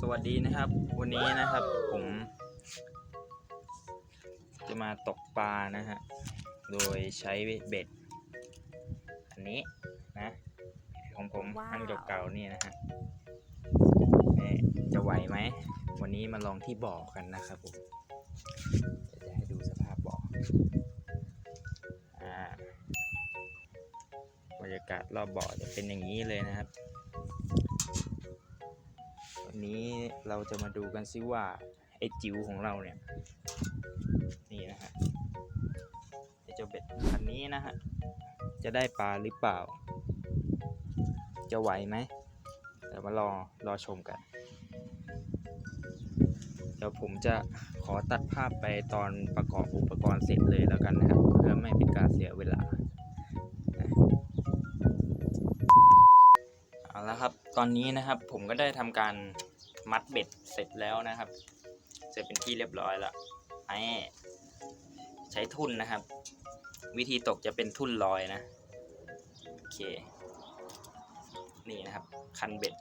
สวัสดีนะครับ วันนี้นะครับ ผม จะมาตกปลานะฮะ โดยใช้เบ็ด อันนี้นะของผมว้าวอันเก่าๆนี่นะฮะนี่จะไหวไหม วันนี้มาลองที่บ่อกันนะครับผมเดี๋ยวจะให้ดูสภาพบ่ออ่าบรรยากาศรอบบ่อจะเป็นอย่างนี้เลยนะครับ วันนี้เราจะมาดูกันซิว่าไอ้จิ๋วของเราเนี่ย นี่นะฮะไอเจ้าเบ็ดคันนี้นะฮะ จะได้ปลาหรือเปล่า จะไหวไหมเดี๋ยวมารอรอชมกัน เดี๋ยวผมจะขอตัดภาพไปตอนประกอบอุปกรณ์เสร็จเลยแล้วกันนะครับ เพื่อไม่เป็นการเสียเวลา เอาละครับ ตอนนี้นะครับผมก็ได้ทำการมัดเบ็ดเสร็จแล้วนะครับ เสร็จเป็นที่เรียบร้อยแล้วไอ้ใช้ทุ่นนะครับ วิธีตกจะเป็นทุ่นลอยนะโอเค นี่นะครับ คันเบ็ด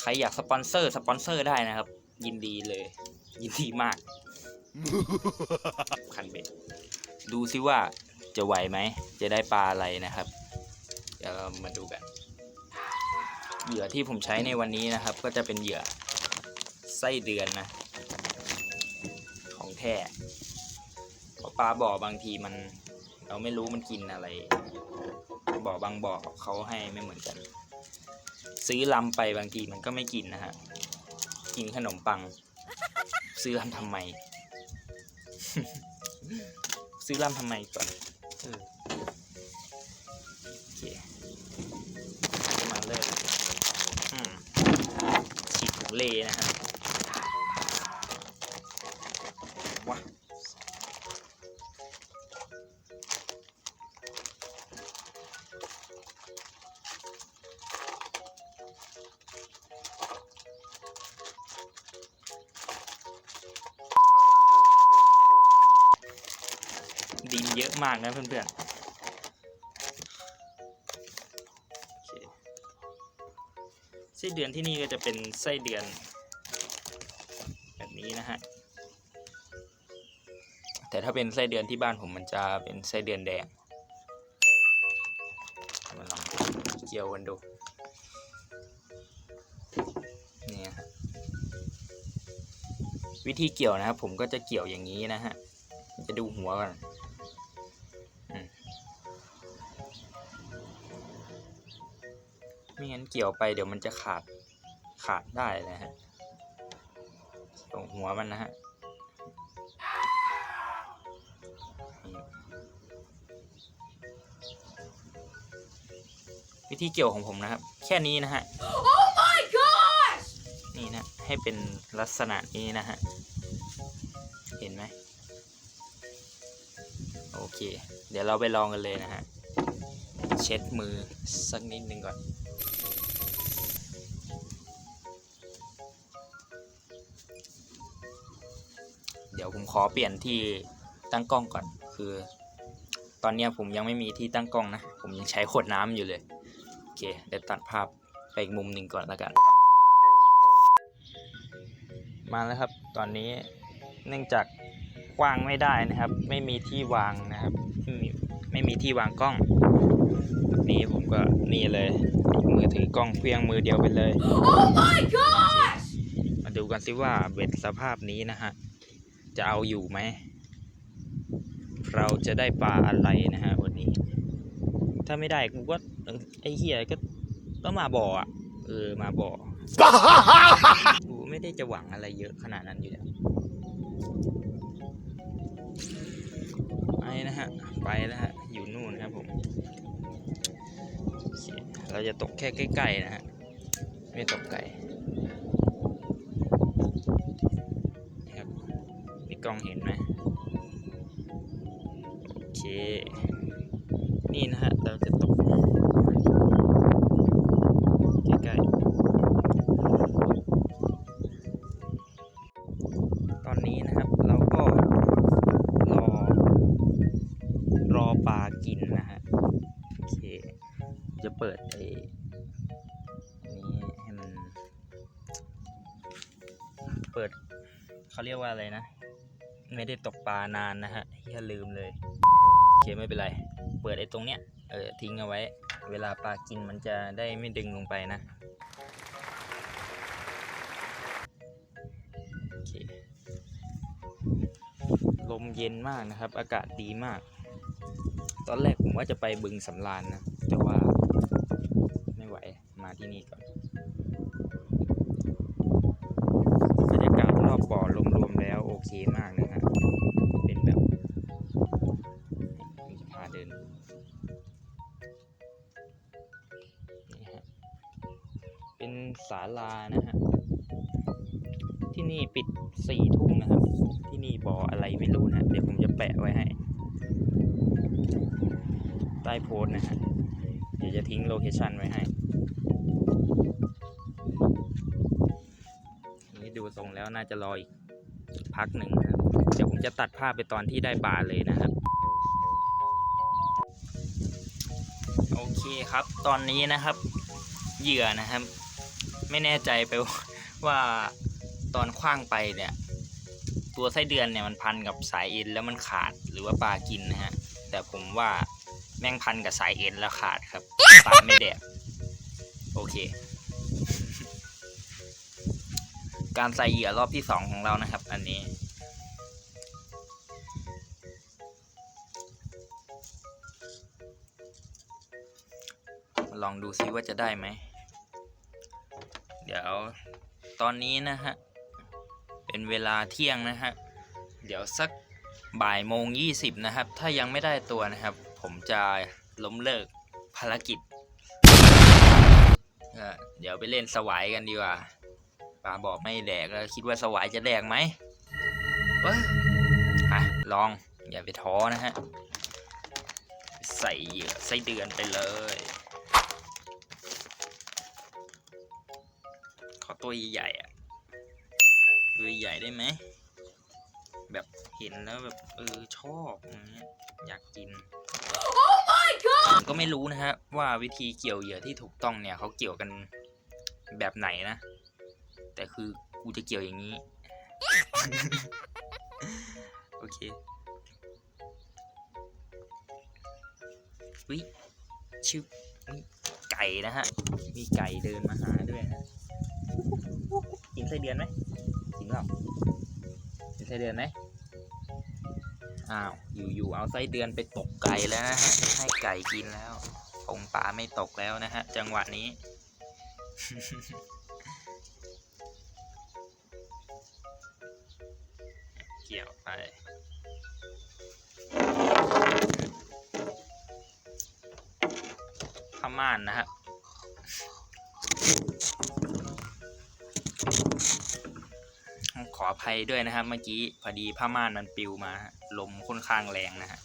ใครอยากสปอนเซอร์สปอนเซอร์ได้นะครับ ยินดีเลย ยินดีมาก คันเบ็ด ดูซิว่าจะไหวไหม จะได้ปลาอะไรนะครับ เดี๋ยวเรามาดูกัน เหยื่อที่ผมใช้ในวันนี้นะครับ ก็จะเป็นเหยื่อไส้เดือนนะ ของแท้เพราะปลาบ่อบางทีมัน เราไม่รู้มันกินอะไรบ่อบางบ่อเขาให้ไม่เหมือนกัน ซื้อลำไปบางทีมันก็ไม่กินนะฮะกินขนมปัง ซื้อลำทำไม ซื้อลำทำไมก่อน เลนะฮะว้าดินเยอะมากนะเพื่อนๆ ส้เดือนที่นี่ก็จะเป็นไส้เดือน แบบนี้นะฮะ แต่ถ้าเป็นไส้เดือนที่บ้านผมมันจะเป็นไส้เดือนแดงมาลองเกี่ยวกันดูนี่ฮะวิธีเกี่ยวนะครับ ผมก็จะเกี่ยวอย่างนี้นะฮะจะดูหัวก่อน ไม่งั้นเกี่ยวไปเดี๋ยวมันจะขาดขาดได้นะฮะตรงหัวมันนะฮะนี่วิธีเกี่ยวของผมนะครับ แค่นี้นะฮะนี่นะ ให้เป็นลักษณะนี้นะฮะ เห็นไหม โอเค เดี๋ยวเราไปลองกันเลยนะฮะ เช็ดมือสักนิดนึงก่อน เดี๋ยวผมขอเปลี่ยนที่ตั้งกล้องก่อน คือ ตอนเนี้ยผมยังไม่มีที่ตั้งกล้องนะ ผมยังใช้ขวดน้ำอยู่เลย โอเค เดี๋ยวตัดภาพไปอีกมุมหนึ่งก่อนแล้วกัน มาแล้วครับ ตอนนี้เนื่องจากกว้างไม่ได้นะครับ ไม่มีที่วางนะครับ ไม่มีไม่มีที่วางกล้องแบบนี้ผมก็นี่เลย มือถือกล้องเพียงมือเดียวไปเลย Oh my gosh! มาดูกันสิว่าเบ็ดสภาพนี้นะฮะ จะเอาอยู่ไหม เราจะได้ปลาอะไรนะฮะวันนี้ ถ้าไม่ได้กูก็เออไอ้เหี้ยก็ต้องมาบ่ออะ เออมาบ่อกูไม่ได้จะหวังอะไรเยอะขนาดนั้นอยู่แล้วไปนะฮะ ไปแล้วฮะ อยู่นู่นนะครับผมโอเคเราจะตกแค่ใกล้ๆนะฮะ ไม่ตกไกลนี่ครับนี่ กล้องเห็นไหมโอเค นี่นะฮะ เราจะตกใกล้ๆตอนนี้นะครับเราก็รอ รอปลากินนะฮะ โอเค จะเปิดไอ้อันนี้ให้มัน เปิดเขาเรียกว่าอะไรนะ ไม่ได้ตกปลานานนะฮะอย่าลืมเลยโอเคไม่เป็นไร เปิดไอ้ตรงเนี้ยเออทิ้งเอาไว้ เวลาปลากินมันจะได้ไม่ดึงลงไปนะโอเคลมเย็นมากนะครับ อากาศดีมาก ตอนแรกผมว่าจะไปบึงสำราญนะ แต่ว่าไม่ไหวมาที่นี่ก่อนบรรยากาศรอบบ่อรวมๆแล้วโอเคมากนะฮะ เป็นแบบผมจะพาเดินนี่ฮะเป็นศาลานะฮะที่นี่ปิดสี่ทุ่มนะครับ ที่นี่บ่ออะไรไม่รู้นะเดี๋ยวผมจะแปะไว้ให้ ใต้โพสนะฮะเดี๋ยวจะทิ้งโลเคชันไว้ให้นี่ดูทรงแล้วน่าจะรออีก พักหนึ่งครับ เดี๋ยวผมจะตัดภาพไปตอนที่ได้ปลาเลยนะครับ โอเคครับ ตอนนี้นะครับ เหยื่อนะครับ ไม่แน่ใจไปว่าว่าตอนคว้างไปเนี่ย ตัวไส้เดือนเนี่ยมันพันกับสายเอ็นแล้วมันขาดหรือว่าปลากินนะฮะ แต่ผมว่าแม่งพันกับสายเอ็นแล้วขาดครับปลาไม่แดกโอเค การใส่เหยื่อรอบที่สองของเรานะครับ อันนี้มาลองดูซิว่าจะได้ไหม เดี๋ยวตอนนี้นะฮะ เป็นเวลาเที่ยงนะฮะ เดี๋ยวสักบ่ายโมงยี่สิบนะครับ ถ้ายังไม่ได้ตัวนะครับ ผมจะล้มเลิกภารกิจเออเดี๋ยวไปเล่นสวายกันดีกว่า ป้าบอกไม่แดกแล้วคิดว่าสวายจะแดกไหมเว้ยฮะลองอย่าไปท้อนะฮะ ใส่เหยื่อไส้เดือนไปเลย ขอตัวใหญ่ๆอะตัวใหญ่ได้ไหม แบบเห็นแล้วแบบเออชอบอย่างเงี้ยอยากกิน Oh my god! ผมก็ไม่รู้นะฮะว่าวิธีเกี่ยวเหยื่อที่ถูกต้องเนี่ยเขาเกี่ยวกันแบบไหนนะ แต่คือกูจะเกี่ยวอย่างนี้ โอเควิชิวนี่ไก่นะฮะ มีไก่เดินมาหาด้วยนะกินไส้เดือนไหมกินเปล่ากินไส้เดือนไหมอ้าว อยู่ๆ เอาไส้เดือนไปตกไก่แล้วนะฮะ ให้ไก่กินแล้วคงปลาไม่ตกแล้วนะฮะ จังหวะนี้ เกี่ยวไป ผ้าม่านนะฮะขออภัยด้วยนะครับ เมื่อกี้พอดีผ้าม่านมันปิวมา ลมค่อนข้างแรงนะฮะ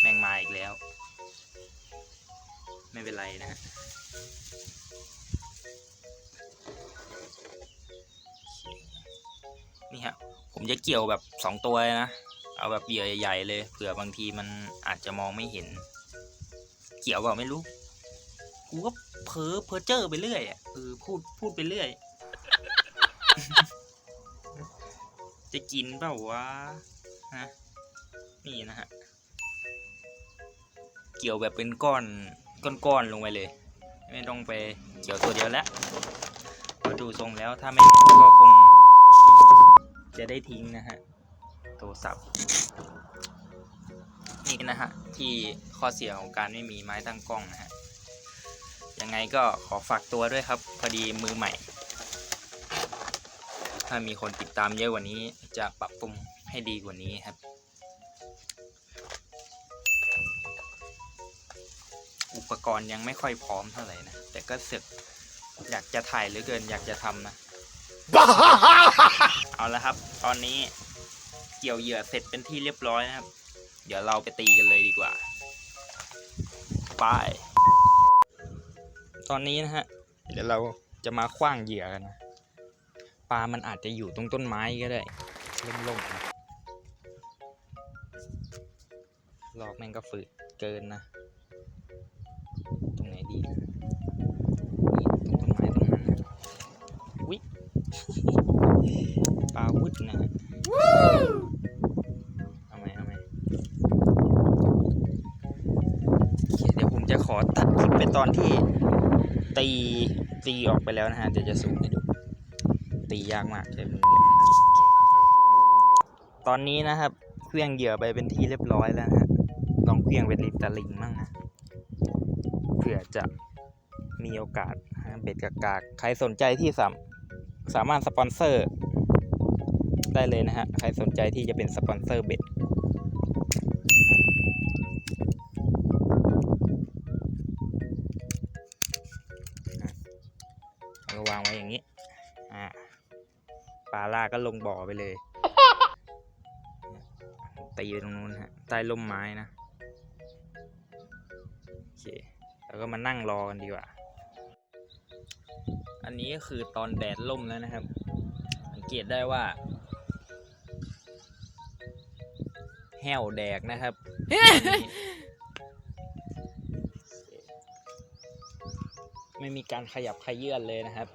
แม่งมาอีกแล้ว ไม่เป็นไรนะฮะนี่ฮะ ผมจะเกี่ยวแบบสองตัวนะ เอาแบบเหยื่อใหญ่ๆเลยเผื่อบางทีมันอาจจะมองไม่เห็น เกี่ยวเปล่าไม่รู้ กูก็เพ้อเพ้อเจอไปเรื่อยอะเออพูดพูดไปเรื่อย จะกินเปล่าวะฮะนี่นะฮะ เกี่ยวแบบเป็นก้อนก้อนๆลงไปเลย ไม่ต้องไปเกี่ยวตัวเดียวแล้วพอดูทรงแล้วถ้าไม่เห็นก็คง จะได้ทิ้งนะฮะโทรศัพท์ นี่นะฮะ ที่ข้อเสียของการไม่มีไม้ตั้งกล้องนะฮะ ยังไงก็ขอฝากตัวด้วยครับ พอดีมือใหม่ ถ้ามีคนติดตามเยอะกว่านี้จะปรับปรุงให้ดีกว่านี้ครับ อุปกรณ์ยังไม่ค่อยพร้อมเท่าไหร่นะ แต่ก็เสึกอยากจะถ่ายเหลือเกินอยากจะทำนะ เอาละครับ ตอนนี้เกี่ยวเหยื่อเสร็จเป็นที่เรียบร้อยนะครับ เดี๋ยวเราไปตีกันเลยดีกว่า ไป ตอนนี้นะฮะ เดี๋ยวเราจะมาคว้างเหยื่อกันนะปลามันอาจจะอยู่ตรงต้นไม้ก็ได้ล่มๆนะลอกแม่งก็ฝืดเกินนะ ตรงไหนดี นะฮะเอาไหมเอาไหมเดี๋ยวผมจะขอตัดคลิปไปตอนที่ตีตีออกไปแล้วนะฮะ เดี๋ยวจะสูงให้ดู ตียากมากใช่ไหมตอนนี้นะครับเครื่องเหยื่อไปเป็นที่เรียบร้อยแล้วนะฮะ ลองเครื่องเป็นลิตาลิงมั่งนะเผื่อจะมีโอกาสเบ็ดกากากใครสนใจที่สามสามารถสปอนเซอร์ ได้เลยนะฮะ ใครสนใจที่จะเป็นสปอนเซอร์เบ็ดเอาวางไว้อย่างนี้ อ่า ปลาล่าก็ลงบ่อไปเลย ตีตรงนู้นฮะ ใต้ร่มไม้นะ โอเค แล้วก็มานั่งรอกันดีกว่า อันนี้ก็คือตอนแดดล่มแล้วนะครับ สังเกตได้ว่า ห้วแดกนะครับ ไม่มีการขยับขยื่นเลยนะครับ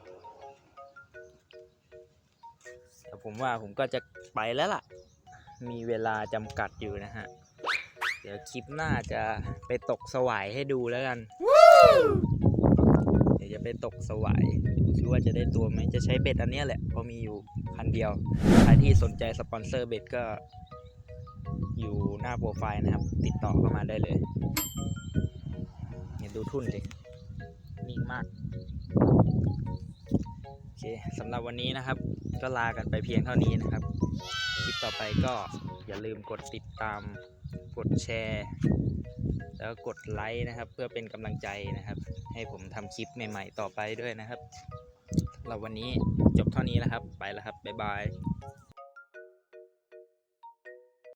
แต่ผมว่าผมก็จะไปแล้วล่ะ มีเวลาจำกัดอยู่นะฮะ เดี๋ยวคลิปหน้าจะไปตกสวายให้ดูแล้วกัน เดี๋ยวจะไปตกสวายดูซิว่าจะได้ตัวไหม จะใช้เบ็ดอันเนี้ยแหละเพราะมีอยู่คันเดียว ใครที่สนใจสปอนเซอร์เบ็ดก็ อยู่หน้าโปรไฟล์นะครับ ติดต่อเข้ามาได้เลยเนี่ยดูทุ่นเลยนิ่งมากโอเคสำหรับวันนี้นะครับ ก็ลากันไปเพียงเท่านี้นะครับ คลิปต่อไปก็อย่าลืมกดติดตาม กดแชร์ แล้วก็กดไลค์นะครับ เพื่อเป็นกำลังใจนะครับ ให้ผมทำคลิปใหม่ ๆ ต่อไปด้วยนะครับสำหรับวันนี้จบเท่านี้แล้วครับ ไปแล้วครับ บ๊ายบาย